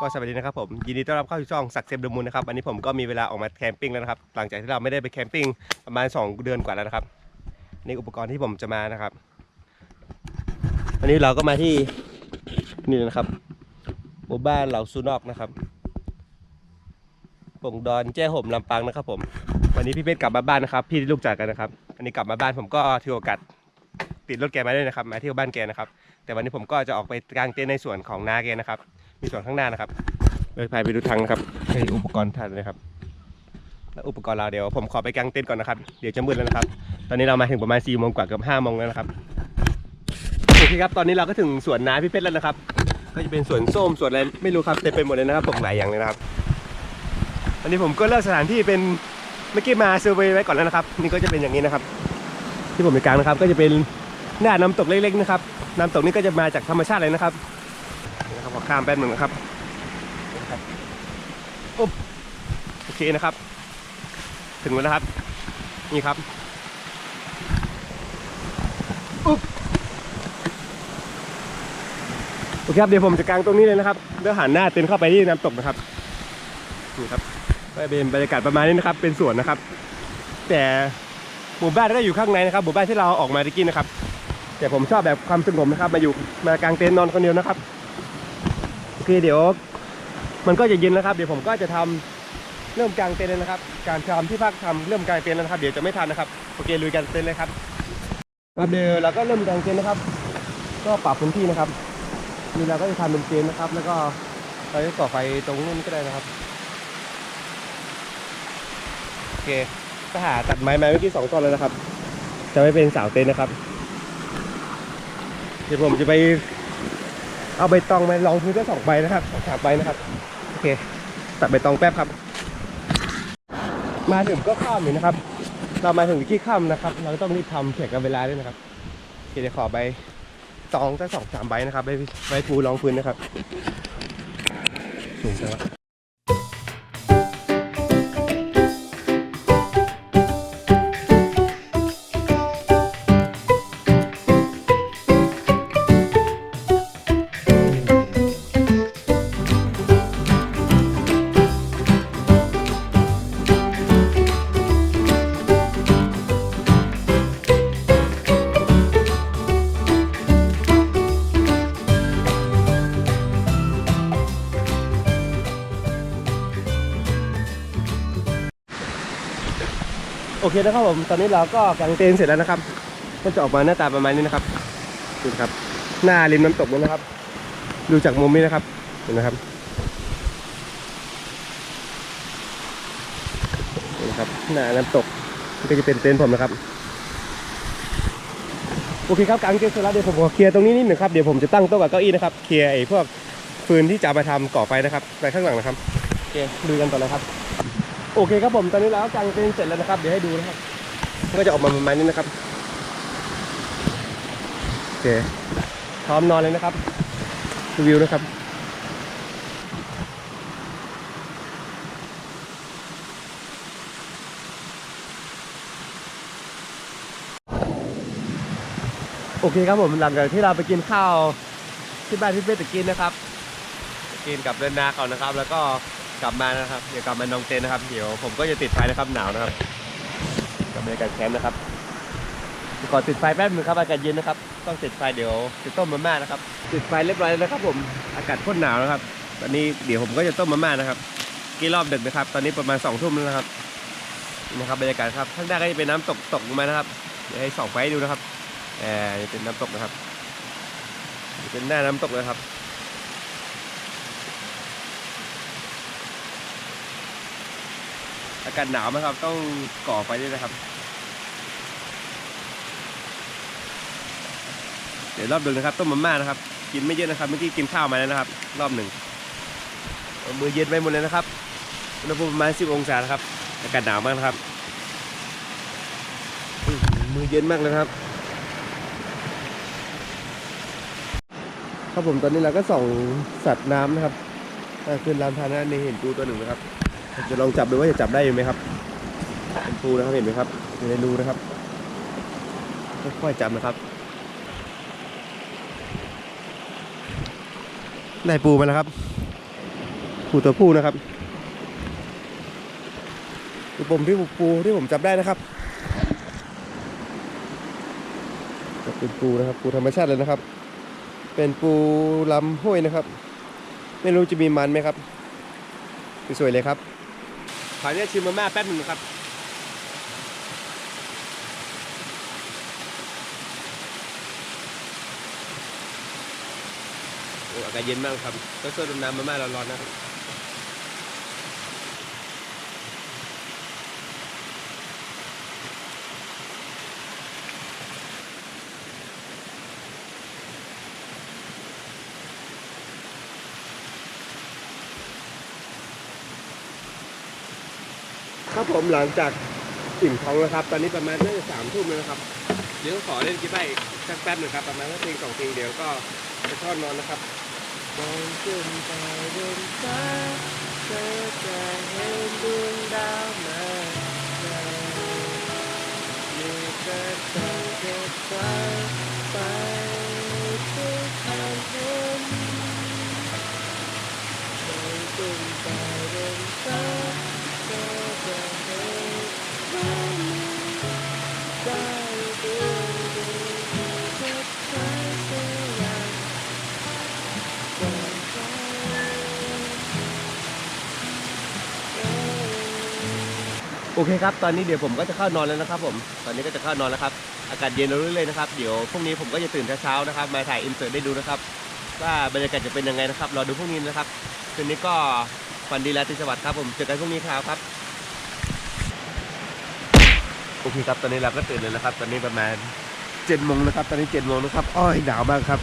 ก็สวัสดีนะครับผมยินดีต้อนรับเข้าสู่ช่องสักเซมเดมูลนะครับวันนี้ผมก็มีเวลาออกมาแคมปิ้งแล้วนะครับ หลังจากที่เราไม่ได้ไปแคมปิ้งประมาณ 2 เดือนกว่าแล้วนะครับนี่อุปกรณ์ที่ผมจะมานะครับวันนี้เราก็มาที่นี่นะครับหมู่บ้านเหล่าซูนอกนะครับป่งดอนแจ้ห่มลำปางนะครับ ผม วันนี้พี่เพชรกลับมาบ้านนะครับ พี่ลูกจากกันนะครับอันนี้กลับมาบ้านผมก็ถือโอกาสติดรถแกมาด้วยนะครับมาเที่ยวบ้านแกนะครับ แต่วันนี้ผมก็จะออกไปกางเต็นท์ในส่วนของนาแกนะครับ มีสวนข้างหน้านะครับ เลยพาไปดูทางนะครับให้อุปกรณ์ทันเลยครับ แล้วอุปกรณ์เราเดี๋ยวผมขอไปกางเต็นท์ก่อนนะครับ เดี๋ยวจะมืดแล้วนะครับ ตอนนี้เรามาถึงประมาณ4ี่โมงกว่าเกือบห้าโมงแล้วนะครับโอเคครับ ตอนนี้เราก็ถึงสวนน้าพี่เพชรแล้วนะครับ ก็จะเป็นสวนส้มสวนอะไรไม่รู้ครับเต็มไปหมดเลยนะครับปลูกหลายอย่างเลยนะครับอันนี้ผมก็เลือกสถานที่เป็นเมื่อกี้มาเซอร์เวย์ไว้ก่อนแล้วนะครับ นี่ก็จะเป็นอย่างนี้นะครับ ที่ผมไปกลางนะครับ ก็จะเป็นหน้าน้ำตกเล็กๆนะครับ น้ำตกนี้ก็จะมาจากธรรมชาติเลยนะครับ อข้ามแป๊บหนึ่งนะครับนี่นะครับอุ๊บโอเคนะครับ ถึงแล้วนะครับ นี่ครับอุ๊บโอเคครับเดี๋ยวผมจะกางตรงนี้เลยนะครับเดี๋ยวหันหน้าเต็นท์เข้าไปที่น้ำตกนะครับนี่ครับก็เป็นบรรยากาศประมาณนี้นะครับ เป็นสวนนะครับ แต่หมู่บ้านก็อยู่ข้างในนะครับ หมู่บ้านที่เราออกมาตะกี้นะครับ แต่ผมชอบแบบความสงบนะครับ มาอยู่มากางเต็นท์นอนคนเดียวนะครับ โอเคเดี๋ยว มันก็จะเย็นแล้วครับ เดี๋ยวผมก็จะทำเริ่มกลางเต็นท์เลยนะครับ การทำที่พักทำเริ่มกลางเต็นท์แล้วนะครับ เดี๋ยวจะไม่ทันนะครับโอเคลุยกันเต็นท์เลยครับครับเดี๋ยวเราก็เริ่มกลางเต็นท์นะครับ ก็ปรับพื้นที่นะครับนี่เราก็จะทำเป็นเต็นท์นะครับ แล้วก็เราจะก่อไฟตรงนู้นก็ได้นะครับโอเคก็หาตัดไม้มาเมื่อกี้สองต้นแล้วนะครับ จะไม่เป็นสาวเต็นท์นะครับ เดี๋ยวผมจะไป เอาใบตองมาลองพื้นสักสองใบนะครับสองสามใบนะครับ โอเค ตัดใบตองแป๊บครับ มาถึงก็ข้ามอยู่นะครับ เรามาถึงที่ข้ามนะครับ เราต้องรีบทำแข่งกับเวลาด้วยนะครับเดี๋ยวขอใบตองสักสองสามใบนะครับใบใบปูรองพื้นนะครับ เคนะครับผม ตอนนี้เราก็กางเต็นท์เสร็จแล้วนะครับ ก็จะออกมาหน้าตาประมาณนี้นะครับดูครับ หน้าริมน้ำตกเลยนะครับ ดูจากมุมนี้นะครับ เห็นนะครับนี่นะครับหน้าน้ำตกก็จะเป็นเต็นท์ผมนะครับ โอเคครับกางเต็นท์เสร็จแล้วเดี๋ยวผมขอเคลียร์ตรงนี้นิดหนึ่งครับ เดี๋ยวผมจะตั้งโต๊ะกับเก้าอี้นะครับ เคลียร์ไอ้พวกฟืนที่จะมาทำก่อไฟนะครับ ไปข้างหลังนะครับ โอเคดูกันต่อเลยครับ โอเคครับผมตอนนี้เราก็กางเต็นท์เสร็จแล้วนะครับ เดี๋ยวให้ดูนะครับก็จะออกมาประมาณนี้นะครับโอเคพร้อมนอนเลยนะครับรีวิวนะครับโอเคครับผมหลังจากที่เราไปกินข้าวที่บ้านพี่เป้ตะกินนะครับ กินกับเดินนาเขานะครับ แล้วก็ กลับมานะครับ เดี๋ยวกลับมานองเต็นนะครับ เดี๋ยวผมก็จะติดไฟนะครับหนาวนะครับกับบรรยากาศแคมป์นะครับก่อนติดไฟแป๊บนึงครับอากาศเย็นนะครับ ต้องติดไฟเดี๋ยวจะต้มมาม่านะครับ ติดไฟเรียบร้อยแล้วนะครับ ผมอากาศพ่นหนาวนะครับตอนนี้เดี๋ยวผมก็จะต้มมาม่านะครับกี่รอบดึกนะครับ ตอนนี้ประมาณสองทุ่มแล้วนะครับนะครับบรรยากาศครับข้างหน้าก็จะเป็นน้ำตกตกมานะครับเดี๋ยวให้ส่องไฟดูนะครับแอร์จะเป็นน้ำตกนะครับ เป็นหน้าน้ำตกเลยครับ อากาศหนาวไหมครับ ต้องก่อไฟด้วยนะครับ เดี๋ยวรอบดึงนะครับ ต้มมาม่านะครับ กินไม่เยอะนะครับเมื่อกี้กินข้าวมาแล้วนะครับ รอบหนึ่งมือเย็นไปหมดเลยนะครับอุณหภูมิประมาณ 10 องศานะครับ อากาศหนาวมากนะครับ มือเย็นมากเลยครับครับผมตอนนี้เราก็ส่องสัตว์น้ำนะครับอ่าขึ้นลำธารนะนี่เห็นปูตัวหนึ่งนะครับ จะลองจับดูว่าจะจับได้ไหมครับเป็นปูนะครับเห็นไหมครับอยู่ในรูนะครับค่อยๆจับนะครับ ได้ปูมาแล้วครับปูตัวผู้นะครับปูปมที่ปูที่ผมจับได้นะครับเป็นปูนะครับปูธรรมชาติเลยนะครับ เป็นปูลำห้วยนะครับ ไม่รู้จะมีมันไหมครับสวยๆเลยครับ ขออนุญาตชิมมาม่าแป๊บหนึ่งนะครับ อากาศเย็นมากครับก็ช่วยดมน้ำมาม่าร้อนๆนะครับ ครับผมหลังจากอิ่มท้องแล้วครับ ตอนนี้ประมาณน่าจะสามทุ่มแล้วนะครับเดี๋ยวขอเล่นกีตาร์อีกสักแป๊บหนึ่งครับประมาณสักเพลงสองเพลงเดี๋ยวก็จะทอดนอนนะครับมองขึ้นไปบนฟ้าเธอจะเห็นดวงดาวมาอยู่กับฉันเก็บไว้ โอเคครับ ตอนนี้เดี๋ยวผมก็จะเข้านอนแล้วนะครับผม ตอนนี้ก็จะเข้านอนแล้วครับ อากาศเย็นเรื่อยๆนะครับ เดี๋ยวพรุ่งนี้ผมก็จะตื่นเช้าๆนะครับ มาถ่ายอินเสิร์ตได้ดูนะครับ ว่าบรรยากาศจะเป็นยังไงนะครับ รอดูพรุ่งนี้นะครับ คืนนี้ก็ฝันดีราตรีสวัสดิ์ครับผม เจอกันพรุ่งนี้ครับครับโอเคครับ ตอนนี้เราก็ตื่นเลยนะครับ ตอนนี้ประมาณเจ็ดโมงนะครับ ตอนนี้เจ็ดโมงนะครับ อ้อยหนาวมากครับ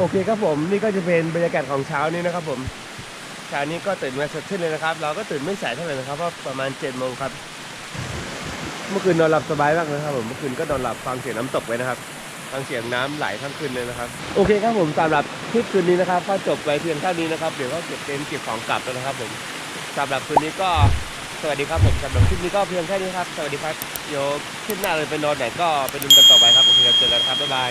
โอเคครับผมนี่ก็จะเป็นบรรยากาศของเช้านี้นะครับผมเช้านี้ก็ตื่นมาสดชื่นเลยนะครับ เราก็ตื่นไม่สายเท่าไหร่นะครับเพราะประมาณ7จ็ดโมงครับ เมื่อคืนนอนหลับสบายมากนะครับผมเมื่อคืนก็นอนหลับฟังเสียงน้ำตกไว้นะครับฟังเสียงน้ำไหลทั้งคืนเลยนะครับ โอเคครับผมสำหรับคลิปคืนนี้นะครับก็จบไปเพียงเท่านี้นะครับเดี๋ยวก็เก็บเต็นท์เก็บของกลับแล้วนะครับผมสำหรับคืนนี้ก็สวัสดีครับผมสำหรับคลิปนี้ก็เพียงแค่นี้ครับ สวัสดีครับเดี๋ยวคลิปหน้าเลยไปนอนไหนก็ไปดูกันต่อไปครับโอเคครับเจอกันครับบ๊ายบาย